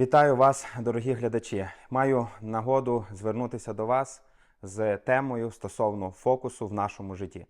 Вітаю вас, дорогі глядачі. Маю нагоду звернутися до вас з темою стосовно фокусу в нашому житті.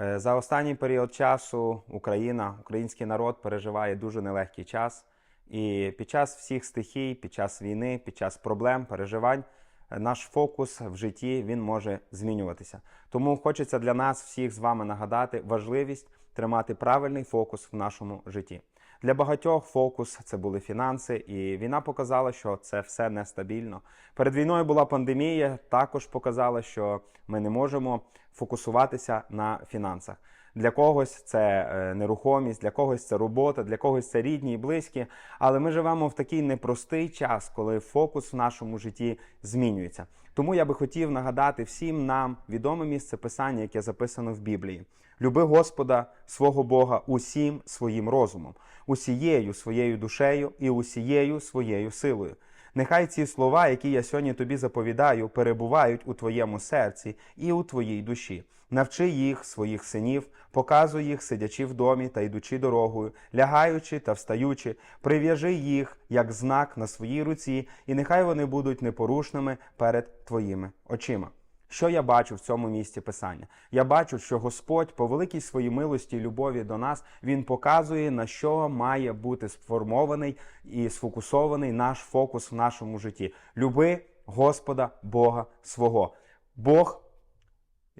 Е, За останній період часу Україна, український народ переживає дуже нелегкий час. І під час всіх стихій, під час війни, під час проблем, переживань, е, наш фокус в житті він може змінюватися. Тому хочеться для нас всіх з вами нагадати важливість тримати правильний фокус в нашому житті. Для багатьох фокус це були фінанси, і війна показала, що це все нестабільно. Перед війною була пандемія, також показала, що ми не можемо фокусуватися на фінансах. Для когось це е, нерухомість, для когось це робота, для когось це рідні і близькі. Але ми живемо в такий непростий час, коли фокус в нашому житті змінюється. Тому я би хотів нагадати всім нам відоме місце писання, яке записано в Біблії. Люби Господа свого Бога усім своїм розумом, усією своєю душею і усією своєю силою. Нехай ці слова, які я сьогодні тобі заповідаю, перебувають у твоєму серці і у твоїй душі. Навчи їх, своїх синів, показуй їх, сидячи в домі та йдучи дорогою, лягаючи та встаючи, прив'яжи їх як знак на своїй руці, і нехай вони будуть непорушними перед твоїми очима. Що я бачу в цьому місці писання? Я бачу, що Господь, по великій своїй милості і любові до нас, Він показує, на що має бути сформований і сфокусований наш фокус в нашому житті. Люби Господа Бога свого. Бог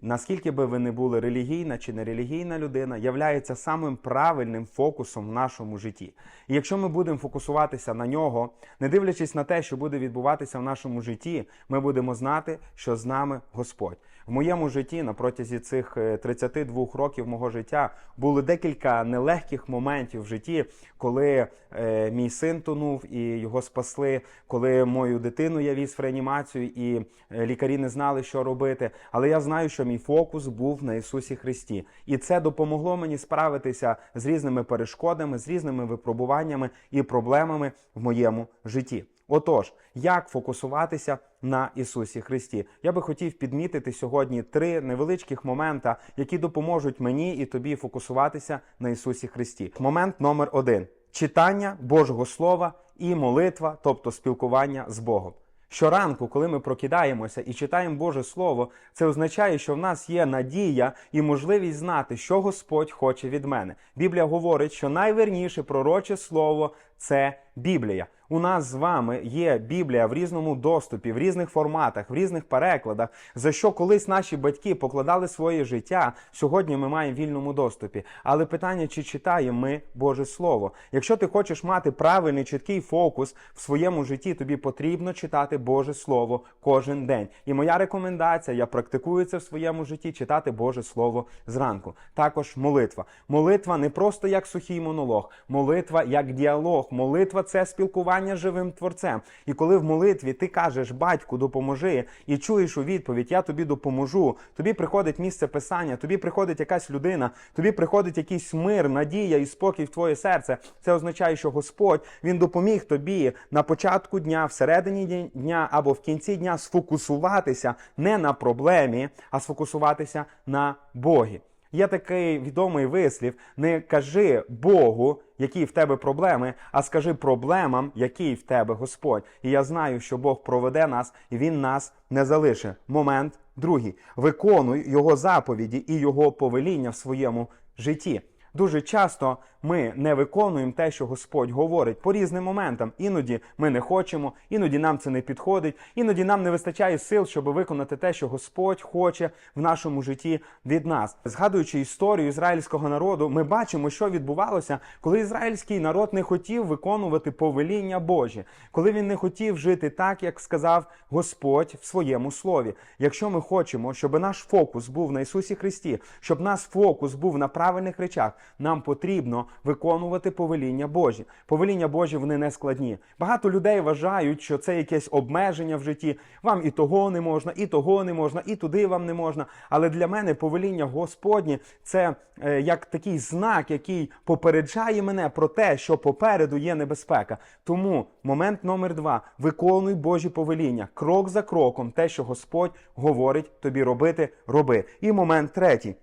Наскільки би ви не були релігійна чи нерелігійна людина, являється самим правильним фокусом в нашому житті. І якщо ми будемо фокусуватися на нього, не дивлячись на те, що буде відбуватися в нашому житті, ми будемо знати, що з нами Господь. В моєму житті на протязі цих е, 32 років мого життя були декілька нелегких моментів в житті, коли е, мій син тонув і його спасли, коли мою дитину я віз в реанімацію, і е, лікарі не знали, що робити. Але я знаю, що мій фокус був на Ісусі Христі, і це допомогло мені справитися з різними перешкодами, з різними випробуваннями і проблемами в моєму житті. Отож, як фокусуватися на Ісусі Христі? Я би хотів підмітити сьогодні три невеличких момента, які допоможуть мені і тобі фокусуватися на Ісусі Христі. Момент номер один: читання Божого Слова і молитва, тобто спілкування з Богом. Щоранку, коли ми прокидаємося і читаємо Боже Слово, це означає, що в нас є надія і можливість знати, що Господь хоче від мене. Біблія говорить, що найверніше пророче слово це Біблія. У нас з вами є Біблія в різному доступі, в різних форматах, в різних перекладах, за що колись наші батьки покладали своє життя. Сьогодні ми маємо в вільному доступі. Але питання, чи читаємо ми Боже Слово? Якщо ти хочеш мати правильний чіткий фокус в своєму житті, тобі потрібно читати Боже Слово кожен день. І моя рекомендація, я практикую це в своєму житті, читати Боже Слово зранку. Також молитва. Молитва не просто як сухий монолог, молитва як діалог. Молитва це спілкування з живим творцем. І коли в молитві ти кажеш батьку, допоможи, і чуєш у відповідь, я тобі допоможу. Тобі приходить місце писання, тобі приходить якась людина, тобі приходить якийсь мир, надія і спокій в твоє серце. Це означає, що Господь він допоміг тобі на початку дня, всередині дня або в кінці дня сфокусуватися не на проблемі, а сфокусуватися на Богі. Є такий відомий вислів: не кажи Богу, які в тебе проблеми, а скажи проблемам, які в тебе Господь. І я знаю, що Бог проведе нас і Він нас не залишить. Момент другий. Виконуй його заповіді і його повеління в своєму житті. Дуже часто ми не виконуємо те, що Господь говорить по різним моментам. Іноді ми не хочемо, іноді нам це не підходить, іноді нам не вистачає сил, щоб виконати те, що Господь хоче в нашому житті від нас. Згадуючи історію ізраїльського народу, ми бачимо, що відбувалося, коли ізраїльський народ не хотів виконувати повеління Божі, коли він не хотів жити так, як сказав Господь в своєму слові. Якщо ми хочемо, щоб наш фокус був на Ісусі Христі, щоб наш фокус був на правильних речах, нам потрібно виконувати повеління Божі. Повеління Божі вони не складні. Багато людей вважають, що це якесь обмеження в житті. Вам і того не можна, і того не можна, і туди вам не можна. Але для мене повеління Господнє це е, як такий знак, який попереджає мене про те, що попереду є небезпека. Тому момент номер два: виконуй Божі повеління, крок за кроком, те, що Господь говорить тобі робити, роби. І момент третій.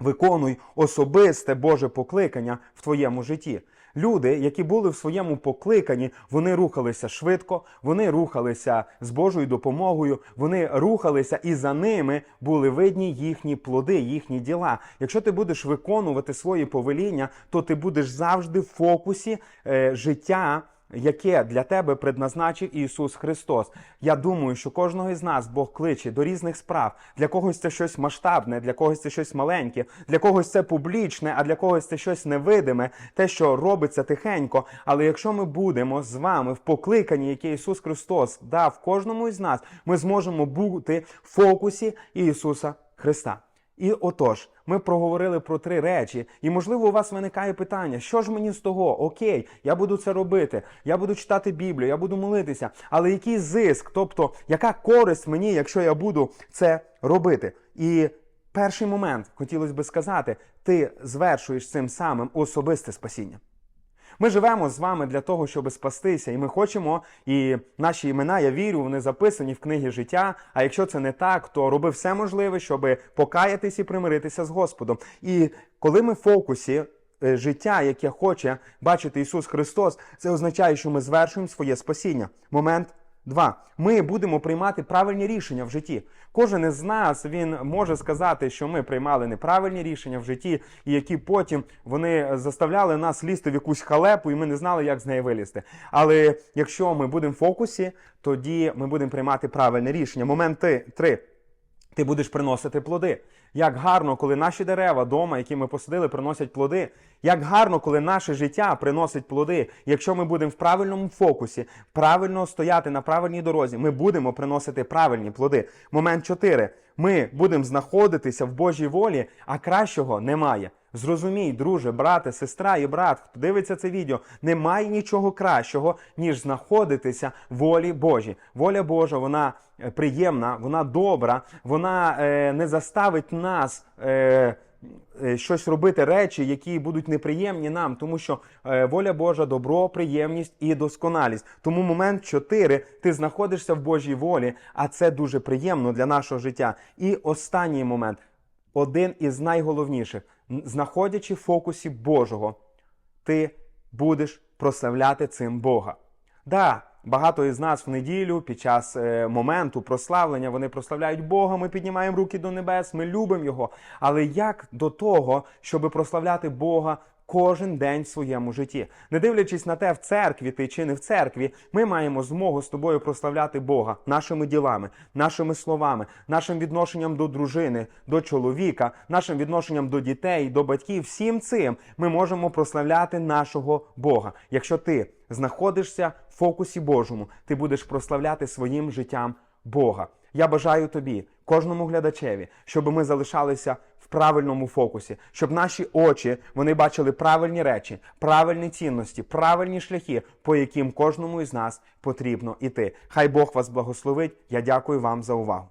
Виконуй особисте Боже покликання в твоєму житті. Люди, які були в своєму покликанні, вони рухалися швидко, вони рухалися з Божою допомогою, вони рухалися, і за ними були видні їхні плоди, їхні діла. Якщо ти будеш виконувати свої повеління, то ти будеш завжди в фокусі е, життя яке для тебе предназначив Ісус Христос. Я думаю, що кожного із нас Бог кличе до різних справ. Для когось це щось масштабне, для когось це щось маленьке, для когось це публічне, а для когось це щось невидиме, те, що робиться тихенько. Але якщо ми будемо з вами в покликанні, яке Ісус Христос дав кожному із нас, ми зможемо бути в фокусі Ісуса Христа. І отож, ми проговорили про три речі, і можливо у вас виникає питання: що ж мені з того? Окей, я буду це робити, я буду читати Біблію, я буду молитися. Але який зиск, тобто яка користь мені, якщо я буду це робити? І перший момент хотілося би сказати: ти звершуєш цим самим особисте спасіння. Ми живемо з вами для того, щоб спастися, і ми хочемо, і наші імена, я вірю, вони записані в книгі життя. А якщо це не так, то роби все можливе, щоб покаятись і примиритися з Господом. І коли ми в фокусі е, життя, яке хоче бачити Ісус Христос, це означає, що ми звершуємо своє спасіння. Момент Два, ми будемо приймати правильні рішення в житті. Кожен із нас він може сказати, що ми приймали неправильні рішення в житті, і які потім вони заставляли нас лізти в якусь халепу, і ми не знали, як з неї вилізти. Але якщо ми будемо в фокусі, тоді ми будемо приймати правильне рішення. Момент три. Ти будеш приносити плоди. Як гарно, коли наші дерева вдома, які ми посадили, приносять плоди. Як гарно, коли наше життя приносить плоди. Якщо ми будемо в правильному фокусі, правильно стояти на правильній дорозі, ми будемо приносити правильні плоди. Момент 4. Ми будемо знаходитися в Божій волі, а кращого немає. Зрозумій, друже, брате, сестра і брат, хто дивиться це відео, немає нічого кращого, ніж знаходитися в волі Божій. Воля Божа, вона е, приємна, вона добра, вона е, не заставить нас. Е, е, Щось робити речі, які будуть неприємні нам, тому що е, воля Божа, добро, приємність і досконалість. Тому момент 4, ти знаходишся в Божій волі, а це дуже приємно для нашого життя. І останній момент, один із найголовніших, знаходячи в фокусі Божого, ти будеш прославляти цим Бога. Да, багато із нас в неділю під час е, моменту прославлення вони прославляють Бога. Ми піднімаємо руки до небес, ми любимо Його. Але як до того, щоб прославляти Бога? Кожен день в своєму житті, не дивлячись на те, в церкві ти чи не в церкві, ми маємо змогу з тобою прославляти Бога нашими ділами, нашими словами, нашим відношенням до дружини, до чоловіка, нашим відношенням до дітей, до батьків. Всім цим ми можемо прославляти нашого Бога. Якщо ти знаходишся в фокусі Божому, ти будеш прославляти своїм життям Бога. Я бажаю тобі, кожному глядачеві, щоб ми залишалися правильному фокусі, щоб наші очі вони бачили правильні речі, правильні цінності, правильні шляхи, по яким кожному із нас потрібно іти. Хай Бог вас благословить. Я дякую вам за увагу.